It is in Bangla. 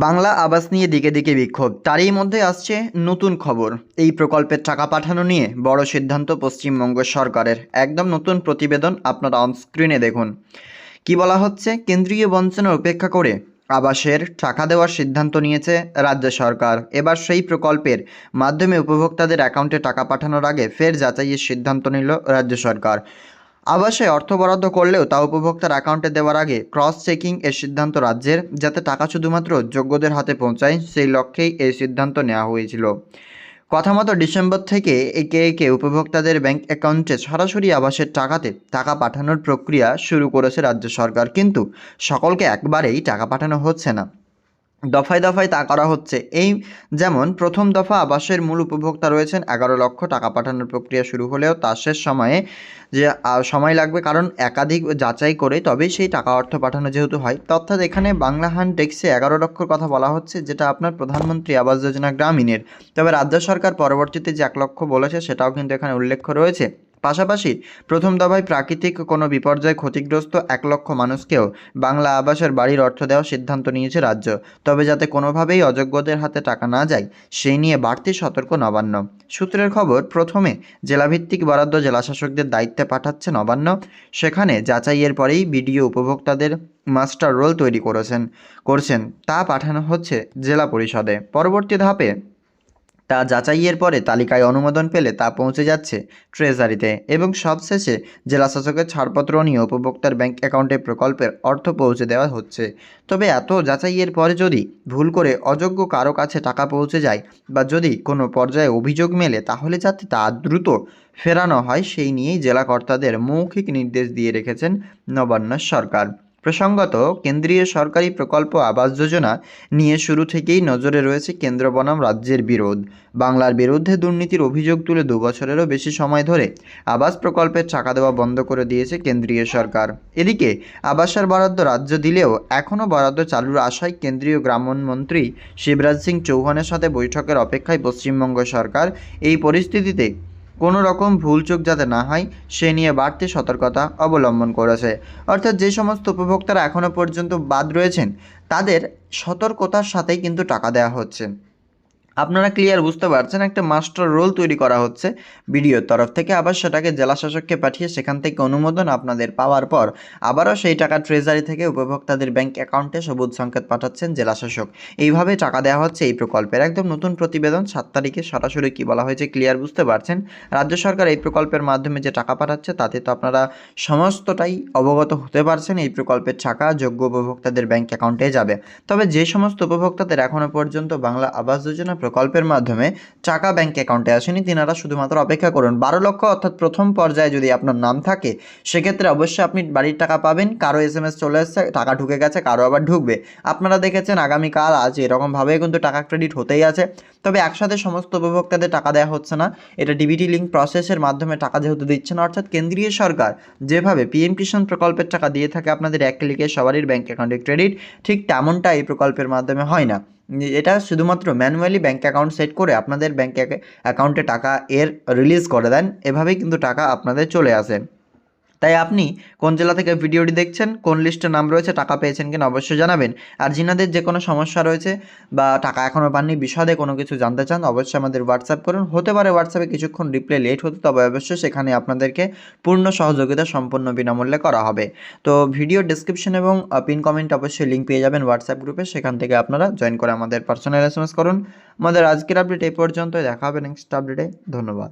বাংলা আবাস নিয়ে দিকে দিকে বিক্ষোভ। তারই মধ্যে আসছে নতুন খবর। এই প্রকল্পের টাকা পাঠানো নিয়ে বড় সিদ্ধান্ত পশ্চিমবঙ্গ সরকারের। একদম নতুন প্রতিবেদন আপনারা অনস্ক্রিনে দেখুন। কি বলা হচ্ছে? কেন্দ্রীয় বঞ্চনা উপেক্ষা করে আবাসের টাকা দেওয়ার সিদ্ধান্ত নিয়েছে রাজ্য সরকার। এবার সেই প্রকল্পের মাধ্যমে উপভোক্তাদের অ্যাকাউন্টে টাকা পাঠানোর আগে ফের যাচাইয়ের সিদ্ধান্ত নিল রাজ্য সরকার। আবাসে অর্থ বরাদ্দ করলেও তা উপভোক্তার অ্যাকাউন্টে দেওয়ার আগে ক্রস চেকিং এর সিদ্ধান্ত রাজ্যের, যাতে টাকা শুধুমাত্র যোগ্যদের হাতে পৌঁছায়, সেই লক্ষ্যেই এই সিদ্ধান্ত নেওয়া হয়েছিল। কথা মতো ডিসেম্বর থেকে একে একে উপভোক্তাদের ব্যাংক অ্যাকাউন্টে সরাসরি আবাসের টাকাতে টাকা পাঠানোর প্রক্রিয়া শুরু করেছে রাজ্য সরকার। কিন্তু সকলকে একবারেই টাকা পাঠানো হচ্ছে না। দফায় দফায় তা করা হচ্ছে। এই যেমন, প্রথম দফা আবাসের মূল উপভোক্তা রয়েছেন, এগারো লক্ষ টাকা পাঠানোর প্রক্রিয়া শুরু হলেও তা শেষ সময়ে যে সময় লাগবে কারণ একাধিক যাচাই করে তবেই সেই টাকা অর্থ পাঠানো যেহেতু হয়। অর্থাৎ এখানে বাংলা হান ডেস্কে এগারো লক্ষর কথা বলা হচ্ছে, যেটা আপনার প্রধানমন্ত্রী আবাস যোজনা গ্রামীণের। তবে রাজ্য সরকার পরবর্তীতে যে এক লক্ষ বলেছে, সেটাও কিন্তু এখানে উল্লেখ রয়েছে। পাশাপাশি প্রথম দফায় প্রাকৃতিক কোনো বিপর্যয়ে ক্ষতিগ্রস্ত এক লক্ষ মানুষকেও বাংলা আবাসের বাড়ির অর্থ দেওয়ার সিদ্ধান্ত নিয়েছে রাজ্য। তবে যাতে কোনোভাবেই অযোগ্যদের হাতে টাকা না যায়, সেই নিয়ে বাড়তি সতর্ক নবান্ন। সূত্রের খবর, প্রথমে জেলাভিত্তিক বরাদ্দ জেলাশাসকদের দায়িত্বে পাঠাচ্ছে নবান্ন। সেখানে যাচাইয়ের পরেই বিডিও উপভোক্তাদের মাস্টার রোল তৈরি করেছেন, করছেন। তা পাঠানো হচ্ছে জেলা পরিষদে। পরবর্তী ধাপে তা যাচাইয়ের পরে তালিকায় অনুমোদন পেলে তা পৌঁছে যাচ্ছে ট্রেজারিতে এবং সবশেষে জেলাশাসকের ছাড়পত্র নিয়ে উপভোক্তার ব্যাংক অ্যাকাউন্টে প্রকল্পের অর্থ পৌঁছে দেওয়া হচ্ছে। তবে এত যাচাইয়ের পরে যদি ভুল করে অযোগ্য কারও কাছে টাকা পৌঁছে যায় বা যদি কোনো পর্যায়ে অভিযোগ মেলে, তাহলে যাতে তা দ্রুত ফেরানো হয়, সেই নিয়েই জেলা কর্তাদের মৌখিক নির্দেশ দিয়ে রেখেছেন নবান্ন সরকার। প্রসঙ্গত, কেন্দ্রীয় সরকারি প্রকল্প আবাস যোজনা নিয়ে শুরু থেকেই নজরে রয়েছে কেন্দ্র বনাম রাজ্যের বিরোধ। বাংলার বিরুদ্ধে দুর্নীতির অভিযোগ তুলে দু বছরেরও বেশি সময় ধরে আবাস প্রকল্পের টাকা দেওয়া বন্ধ করে দিয়েছে কেন্দ্রীয় সরকার। এদিকে, আবাসের বরাদ্দ রাজ্য দিলেও এখনও বরাদ্দ চালুর আশায় কেন্দ্রীয় গ্রামীণ মন্ত্রী শিবরাজ সিং চৌহানের সাথে বৈঠকের অপেক্ষায় পশ্চিমবঙ্গ সরকার এই পরিস্থিতিতে কোনো রকম ভুলচুক যাতে না হয়, সে নিয়ে বাড়তি সতর্কতা অবলম্বন করেছে। অর্থাৎ যে সমস্ত উপভোক্তারা এখনও পর্যন্ত বাদ রয়েছেন, তাদের সতর্কতার সাথেই কিন্তু টাকা দেওয়া হচ্ছে। আপনারা ক্লিয়ার বুঝতে পারছেন, একটা মাস্টার রোল তৈরি করা হচ্ছে বিডিওর তরফ থেকে। আবার সেটাকে জেলা শাসককে পাঠিয়ে সেখান থেকে অনুমোদন আপনাদের পাওয়ার পর আবারও সেই টাকা ট্রেজারি থেকে উপভোক্তাদের ব্যাংক অ্যাকাউন্টে সবুজ সংকেত পাঠাচ্ছেন জেলা শাসক। এইভাবে টাকা দেওয়া হচ্ছে এই প্রকল্পের। একদম নতুন প্রতিবেদন, সাত তারিখে সরাসরি কী বলা হয়েছে ক্লিয়ার বুঝতে পারছেন। রাজ্য সরকার এই প্রকল্পের মাধ্যমে যে টাকা পাঠাচ্ছে, তাতে তো আপনারা সমস্তটাই অবগত হতে পারছেন, এই প্রকল্পের টাকা যোগ্য উপভোক্তাদের ব্যাংক অ্যাকাউন্টে যাবে। তবে যে সমস্ত উপভোক্তাদের এখনও পর্যন্ত বাংলা আবাস যোজনা প্রকল্পের মাধ্যমে টাকা ব্যাংক অ্যাকাউন্টে আসেনি, তিনারা শুধুমাত্র অপেক্ষা করুন। বারো লক্ষ অর্থাৎ প্রথম পর্যায়ে যদি আপনার নাম থাকে, সেক্ষেত্রে অবশ্যই আপনি বাড়ির টাকা পাবেন। কারও এস এম এস চলে এসছে, টাকা ঢুকে গেছে, কারও আবার ঢুকবে। আপনারা দেখেছেন আগামীকাল আজ এরকমভাবে কিন্তু টাকা ক্রেডিট হতেই আছে। তবে একসাথে সমস্ত উপভোক্তাদের টাকা দেওয়া হচ্ছে না। এটা ডিবিটি লিঙ্ক প্রসেসের মাধ্যমে টাকা যেহেতু দিচ্ছে না, অর্থাৎ কেন্দ্রীয় সরকার যেভাবে পিএম কিষাণ প্রকল্পের টাকা দিয়ে থাকে, আপনাদের এক ক্লিকে সবারই ব্যাঙ্ক অ্যাকাউন্টে ক্রেডিট ঠিক তেমনটা এই প্রকল্পের মাধ্যমে হয় না। এটা শুধুমাত্র ম্যানুয়ালি ব্যাঙ্ক অ্যাকাউন্ট সেট করে আপনাদের ব্যাঙ্ক অ্যাকাউন্টে টাকা এর রিলিজ করে দেন, এভাবেই কিন্তু টাকা আপনাদের চলে আসে। তাই আপনি কোন জেলা থেকে ভিডিওটি দেখছেন, কোন লিস্টে নাম রয়েছে, টাকা পেয়েছেন কিনা অবশ্যই জানাবেন। আর যিনাদের যে কোনো সমস্যা রয়েছে বা টাকা এখনও পাননি, বিশদে কোনো কিছু জানতে চান, অবশ্যই আমাদের হোয়াটসঅ্যাপ করুন। হতে পারে হোয়াটসঅ্যাপে কিছুক্ষণ রিপ্লাই লেট হতে, তবে অবশ্যই সেখানে আপনাদেরকে পূর্ণ সহযোগিতা সম্পূর্ণ বিনামূল্যে করা হবে। তো ভিডিও ডিসক্রিপশন এবং পিন কমেন্ট অবশ্যই লিঙ্ক পেয়ে যাবেন হোয়াটসঅ্যাপ গ্রুপে সেখান থেকে আপনারা জয়েন করে আমাদের পার্সোনাল এস করুন। আমাদের আজকের আপডেট এই পর্যন্ত দেখা হবে নেক্সট আপডেটে ধন্যবাদ।